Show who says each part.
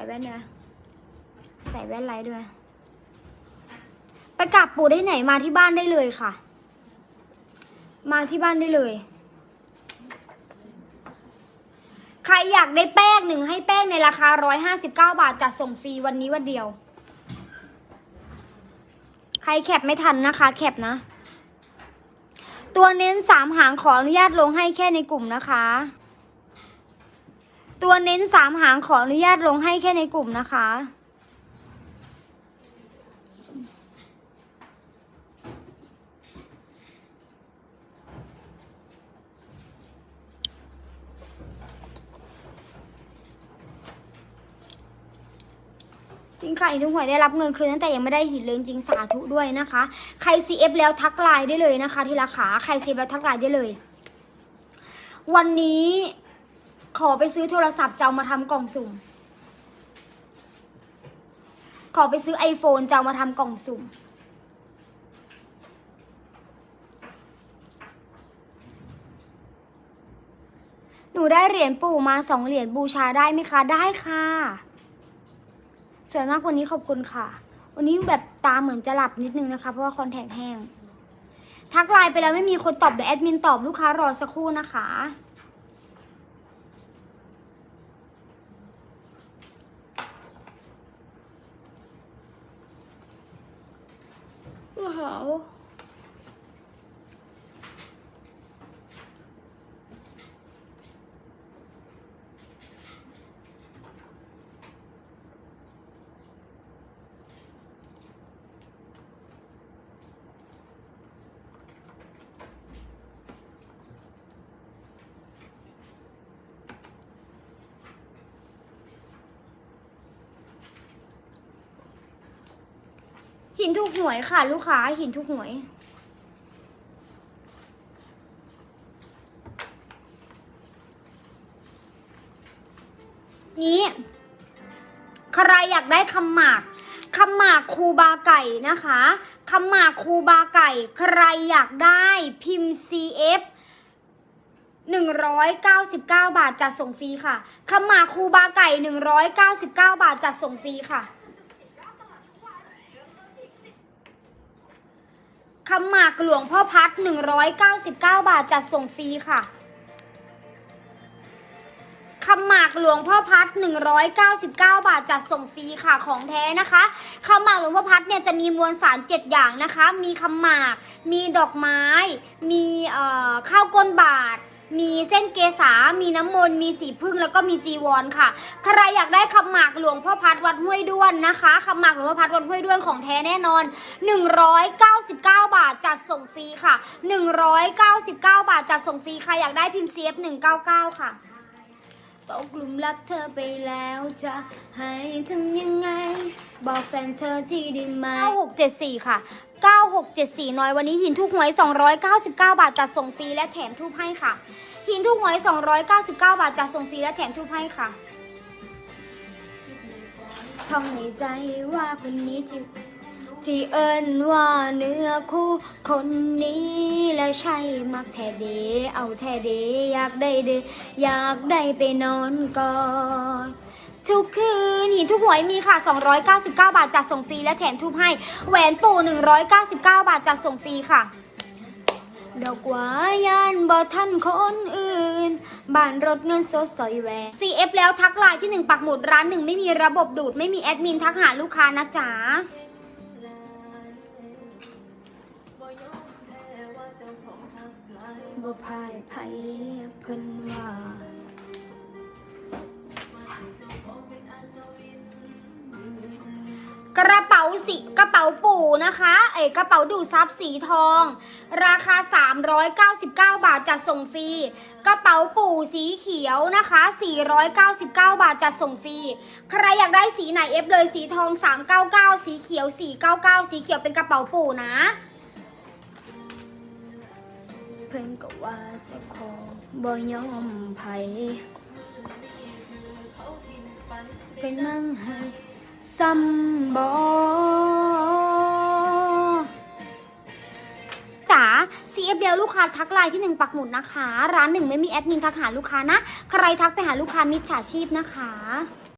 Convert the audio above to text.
Speaker 1: ส่แว่นด้วยใส่แว่นไลท์ด้วย ไปกราบปู่ได้ไหนมาที่บ้านได้เลยค่ะ มาที่บ้านได้เลย ใครอยากได้แป้งหนึ่งให้แป้งในราคา 159 บาทจัดส่งฟรีวันนี้วันเดียว ใครแคปไม่ทันนะคะ แคปนะ ตัวเน้นสามหางขออนุญาตลงให้แค่ในกลุ่มนะคะ ตัวเน้นสามหางขออนุญาตลงให้แค่ในกลุ่มนะคะ จริงค่ะอีทุกหวยได้รับเงินคืนตั้งแต่ยังไม่ได้หินเลยจริงสาธุด้วยนะคะ ใคร CF แล้วทักไลน์ได้เลยนะคะ ที่ราคาใคร CF แล้วทักไลน์ได้เลย วันนี้ ขอไปซื้อโทรศัพท์จะเอามาทำกล่องสุ่ม ขอไปซื้อ iPhone จะเอามาทำกล่องสุ่ม หนูได้เหรียญปู่มาสองเหรียญบูชาได้ไหมคะ ได้ค่ะ สวยมากวันนี้ขอบคุณค่ะ วันนี้แบบตาเหมือนจะหลับนิดนึงนะคะ เพราะว่าคอนแทคแห้งทักไลน์ไปแล้วไม่มีคนตอบเดี๋ยวแอดมินตอบลูกค้ารอสักครู่นะคะ ว้ หินถูกหวยค่ะ ลูกค้าหินถูกหวย นี้ ใครอยากได้คำหมากคำหมากครูบาไก่นะคะคำหมากครูบาไก่ ใครอยากได้พิมพ์ CF 199 บาทจัดส่งฟรีค่ะคำหมากครูบาไก่ 199 บาทจัดส่งฟรีค่ะ คำหมากหลวงพ่อพัด 199 บาทจัดส่งฟรีค่ะคำหมากหลวงพ่อพัด 199 บาทจัดส่งฟรีค่ะของแท้นะคะคำหมากหลวงพ่อพัดเนี่ยจะมีมวลสาร 7 อย่างนะคะ มีคำหมาก มีดอกไม้ มีเอ่อข้าวก้นบาท มีเส้นเกษา มีน้ำมนต์ มีสีพึ่งแล้วก็มีจีวรค่ะ ใครอยากได้คำหมากหลวงพ่อพัดวัดห้วยด้วนนะคะคำหมากหลวงพ่อพัดวัดห้วยด้วนของแท้แน่นอน 199 บาทจัดส่งฟรีค่ะ 199 บาทจัดส่งฟรีใครอยากได้พิมพ์ CF 199 ค่ะ ตกหลุมรักเธอไปแล้วจะให้ทำยังไง บอกแฟนเธอที่ได้ไหม9674 ค่ะ 9674 น้อยวันนี้หินทุกหวย 299 บาทจัดส่งฟรีและแถมทูบให้ค่ะ หินทุกหวย 299 บาทจัดส่งฟรีและแถมทูบให้ค่ะท่องในใจว่าคนนี้ที่ ที่เอิญว่าเนื้อคู่คนนี้และใช่มักแท้เดเอาแท้เดอยากได้เดอยากได้ไปนอนกอดทุกคืนหินทุกหวยมีค่ะ 299 บาทจัดส่งฟรีและแถมทูบให้ แหวนปู่ 199 บาทจัดส่งฟรีค่ะดอกหวายานบ่ทันคนอื่น บ้านรถเงินสดสอยแหวน CF แล้วทักไลน์ที่ 1 ปักหมุดร้านหนึ่งไม่มีระบบดูด ไม่มีแอดมินทักหาลูกค้านะจ๊ะ บ่พายไผเพิ่นว่ากระเป๋าสีกระเป๋าปู่นะคะ เอ้ยกระเป๋าดูดซับสีทอง ราคา 399 บาทจัดส่งฟรีกระเป๋าปู่สีเขียวนะคะ 499 บาทจัดส่งฟรีใครอยากได้สีไหนเอฟเลยสีทอง 399 สีเขียว 499 สีเขียวเป็นกระเป๋าปู่นะ เพิ่นก็ว่าจะขอบ่ยอมไผไปนั่งให้ซ้ำบ่จ๋า CF เดียวลูกค้าทักไลน์ที่หนึ่งปักหมุดนะคะ ร้านหนึ่งไม่มีแอดมินทักหาลูกค้านะ ใครทักไปหาลูกค้ามิจฉาชีพนะคะ